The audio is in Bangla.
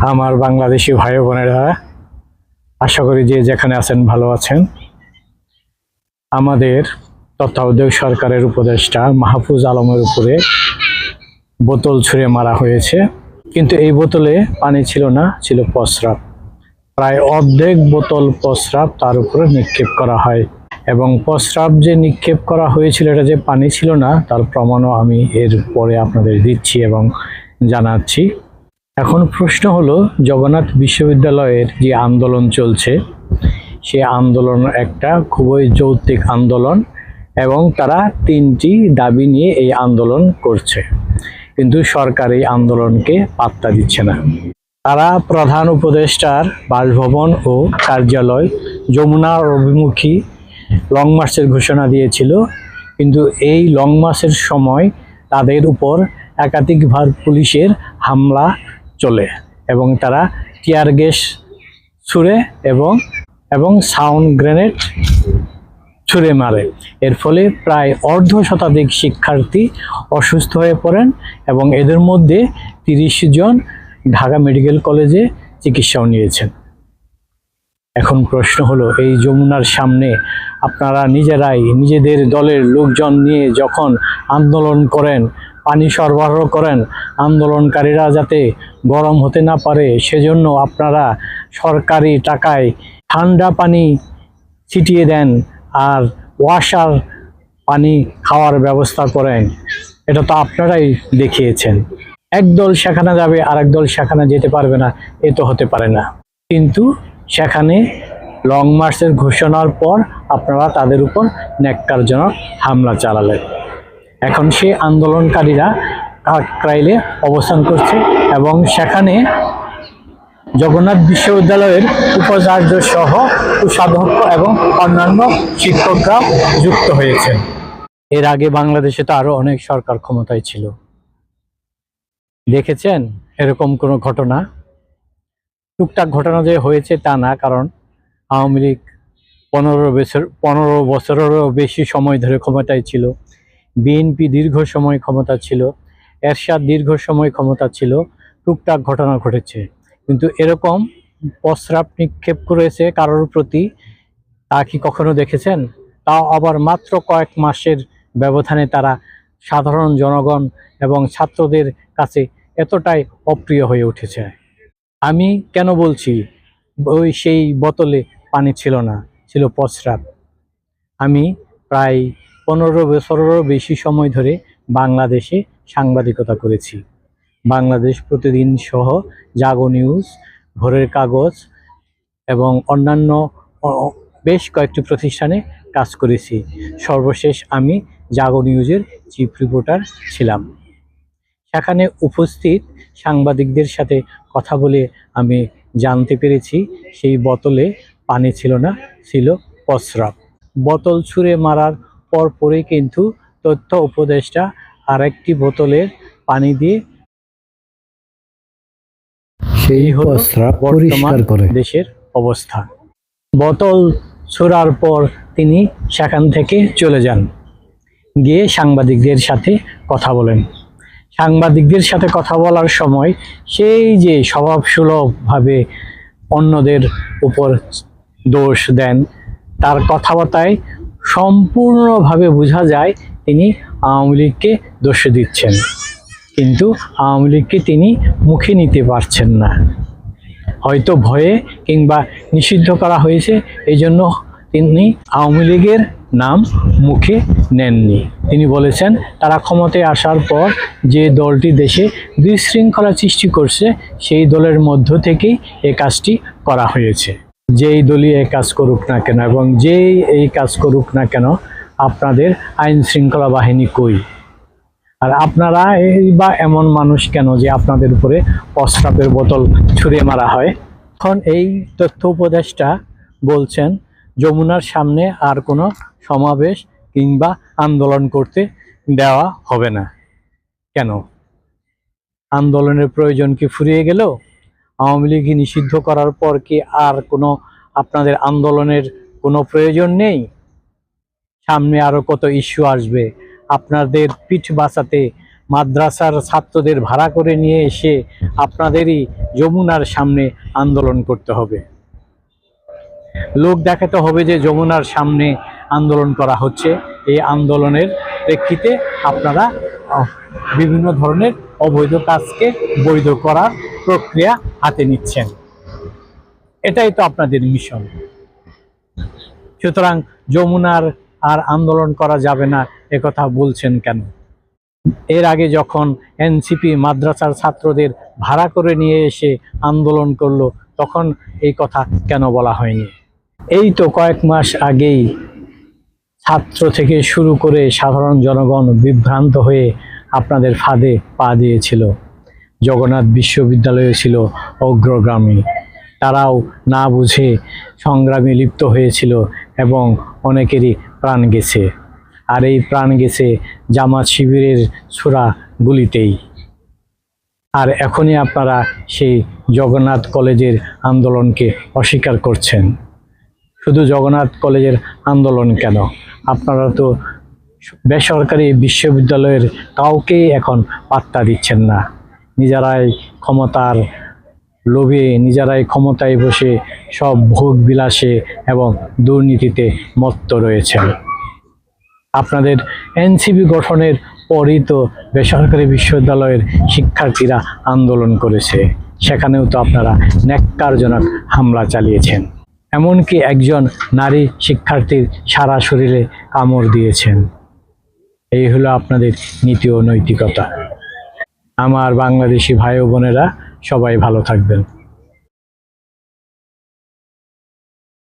আমার বাংলাদেশি ভাই বোনেরা, আশা করি যে যেখানে আছেন ভালো আছেন। আমাদের তত্ত্বাবধায়ক সরকারের উপদেষ্টা মাহফুজ আলমের উপরে বোতল ছুঁড়ে মারা হয়েছে। কিন্তু এই বোতলে পানি ছিল না, ছিল প্রস্রাব। প্রায় অর্ধেক বোতল প্রস্রাব তার উপরে নিক্ষেপ করা হয়। এবং প্রস্রাব যে নিক্ষেপ করা হয়েছিল, এটা যে পানি ছিল না, তার প্রমাণও আমি এর পরে আপনাদের দিচ্ছি এবং জানাচ্ছি। এখন প্রশ্ন হলো, জগন্নাথ বিশ্ববিদ্যালয়ের যে আন্দোলন চলছে সে আন্দোলন একটা খুবই যৌক্তিক আন্দোলন এবং তারা তিনটি দাবি নিয়ে এই আন্দোলন করছে। কিন্তু সরকার এই আন্দোলনকে পাত্তা দিচ্ছে না। তারা প্রধান উপদেষ্টার বাসভবন ও কার্যালয় যমুনার অভিমুখী লং মার্চের ঘোষণা দিয়েছিল। কিন্তু এই লং মার্চের সময় তাদের উপর একাধিকবার পুলিশের হামলা চলে এবং তারা টিয়ার গ্যাস ছুঁড়ে এবং এবং সাউন্ড গ্রেনেড ছুঁড়ে মারে। এর ফলে প্রায় অর্ধ শতাধিক শিক্ষার্থী অসুস্থ হয়ে পড়েন এবং এদের মধ্যে তিরিশ জন ঢাকা মেডিকেল কলেজে চিকিৎসাও নিয়েছেন। এখন প্রশ্ন হলো, এই যমুনার সামনে আপনারা নিজেরাই নিজেদের দলের লোকজন নিয়ে যখন আন্দোলন করেন পানি সরবরাহ করেন। আন্দোলনকারীরা যাতে গরম হতে না পারে, সেজন্য আপনারা সরকারি টাকায় ঠান্ডা পানি ছিটিয়ে দেন আর ওয়াশার পানি খাওয়ার ব্যবস্থা করেন। এটা তো আপনারাই দেখিয়েছেন। একদল সেখানে যাবে আর একদল সেখানে যেতে পারবে না, এ তো হতে পারে না। কিন্তু সেখানে লং মার্চের ঘোষণার পর আপনারা তাদের উপর ন্যাক্কারজনক হামলা চালালেন। এখন সে আন্দোলনকারীরা কাকরাইলে অবস্থান করছে এবং সেখানে জগন্নাথ বিশ্ববিদ্যালয়ের উপাচার্য সহ কোষাধ্যক্ষ এবং অন্যান্য শিক্ষকরা যুক্ত হয়েছেন। এর আগে বাংলাদেশে তো আরও অনেক সরকার ক্ষমতায় ছিল। দেখেছেন এরকম কোনো ঘটনা? টুকটাক ঘটনা যে হয়েছে তা না, কারণ আওয়ামী লীগ পনেরো বছর, পনেরো বছরেরও বেশি সময় ধরে ক্ষমতায় ছিল। বিএনপি দীর্ঘ সময় ক্ষমতা ছিল, এরশাদ দীর্ঘ সময় ক্ষমতা ছিল, টুকটাক ঘটনা ঘটেছে। কিন্তু এরকম প্রস্রাব নিক্ষেপ করেছে কারোর প্রতি, তা কি কখনো দেখেছেন? তাও আবার মাত্র কয়েক মাসের ব্যবধানে তারা সাধারণ জনগণ এবং ছাত্রদের কাছে এতটাই অপ্রিয় হয়ে উঠেছে। আমি কেন বলছি, ওই সেই বোতলে পানি ছিল না, ছিল প্রস্রাব। আমি প্রায় পনেরো বছরেরও বেশি সময় ধরে বাংলাদেশে সাংবাদিকতা করেছি। বাংলাদেশ প্রতিদিন সহ জাগো নিউজ, ভোরের কাগজ এবং অন্যান্য বেশ কয়েকটি প্রতিষ্ঠানে কাজ করেছি। সর্বশেষ আমি জাগো নিউজের চিফ রিপোর্টার ছিলাম। সেখানে উপস্থিত সাংবাদিকদের সাথে কথা বলে আমি জানতে পেরেছি, সেই বোতলে পানি ছিল না, ছিল প্রস্রাব বোতল ছুঁড়ে মারার পরপরই কিন্তু তথ্য উপদেষ্টা আরেকটি বোতলের পানি দিয়ে সেই হলো বর্তমান দেশের অবস্থা। বোতল ছোড়ার পর তিনি সেখান থেকে চলে যান। গিয়ে সাংবাদিকদের সাথে কথা বলেন। সাংবাদিকদের সাথে কথা বলার সময় সেই যে স্বভাবসুলভভাবে অন্যদের উপর দোষ দেন তার কথাবার্তায় সম্পূর্ণভাবে বোঝা যায় তিনি আওয়ামী লীগকে দোষ দিচ্ছেন। কিন্তু আওয়ামী লীগকে তিনি মুখে নিতে পারছেন না। হয়তো ভয়ে কিংবা নিষিদ্ধ করা হয়েছে এই জন্য তিনি আওয়ামী লীগের নাম মুখে নেননি। তিনি বলেছেন, তারা ক্ষমতায় আসার পর যে দলটি দেশে বিশৃঙ্খলা সৃষ্টি করছে, সেই দলের মধ্য থেকেই এই কাজটি করা হয়েছে। যেই দলই এই কাজ করুক না কেন এবং যেই এই কাজ করুক না কেন, আপনাদের আইন শৃঙ্খলা বাহিনী কই? আর আপনারা এই বা এমন মানুষ কেন যে আপনাদের উপরে প্রস্রাবের বোতল ছুঁড়ে মারা হয়? এখন এই তথ্য উপদেষ্টা বলছেন, যমুনার সামনে আর কোনো সমাবেশ কিংবা আন্দোলন করতে দেওয়া হবে না। কেন? আন্দোলনের প্রয়োজন কি ফুরিয়ে গেল? আওয়ামী লীগ নিষিদ্ধ করার পর কি আর কোনো আপনাদের আন্দোলনের কোনো প্রয়োজন নেই? সামনে আরও কত ইস্যু আসবে। আপনাদের পিঠ বাঁচাতে, মাদ্রাসার ছাত্রদের ভাড়া করে নিয়ে এসে আপনাদেরই যমুনার সামনে আন্দোলন করতে হবে। লোক দেখাতে হবে যে যমুনার সামনে আন্দোলন করা হচ্ছে। এই আন্দোলনের প্রেক্ষিতে আপনারা বিভিন্ন ধরনের অবৈধ কাজকে বৈধ করার প্রক্রিয়া হাতে নিচ্ছেন। এটাই তো আপনাদের মিশন। সুতরাং যমুনার আর আন্দোলন করা যাবে না একথা বলছেন কেন? এর আগে যখন এনসিপি মাদ্রাসার ছাত্রদের ভাড়া করে নিয়ে এসে আন্দোলন করল, তখন এই কথা কেন বলা হয়নি? এই তো কয়েক মাস আগেই ছাত্র থেকে শুরু করে সাধারণ জনগণ বিভ্রান্ত হয়ে আপনাদের ফাঁদে পা দিয়েছিল। জগন্নাথ বিশ্ববিদ্যালয় ছিল অগ্রগামী। তারাও না বুঝে সংগ্রামে লিপ্ত হয়েছিল এবং অনেকেরই প্রাণ গেছে। আর এই প্রাণ গেছে জামাত শিবিরের ছোড়া গুলিতেই আর এখনই আপনারা সেই জগন্নাথ কলেজের আন্দোলনকে অস্বীকার করছেন। শুধু জগন্নাথ কলেজের আন্দোলন কেন? আপনারা তো বেসরকারি বিশ্ববিদ্যালয়ের কাউকেই এখন পাত্তা দিচ্ছেন না। নিজেরাই ক্ষমতার লোভে, নিজেরাই ক্ষমতায় বসে সব ভোগ বিলাসে এবং দুর্নীতিতে মত্ত রয়েছেন। আপনাদের এনসিবি গঠনের পরই তো বেসরকারি বিশ্ববিদ্যালয়ের শিক্ষার্থীরা আন্দোলন করেছে। সেখানেও তো আপনারা ন্যাক্কারজনক হামলা চালিয়েছেন। এমনকি একজন নারী শিক্ষার্থীর সারা শরীরে কামড় দিয়েছেন। এই হলো আপনাদের নীতি ও নৈতিকতা। আমার বাংলাদেশি ভাই বোনেরা সবাই ভালো থাকবেন।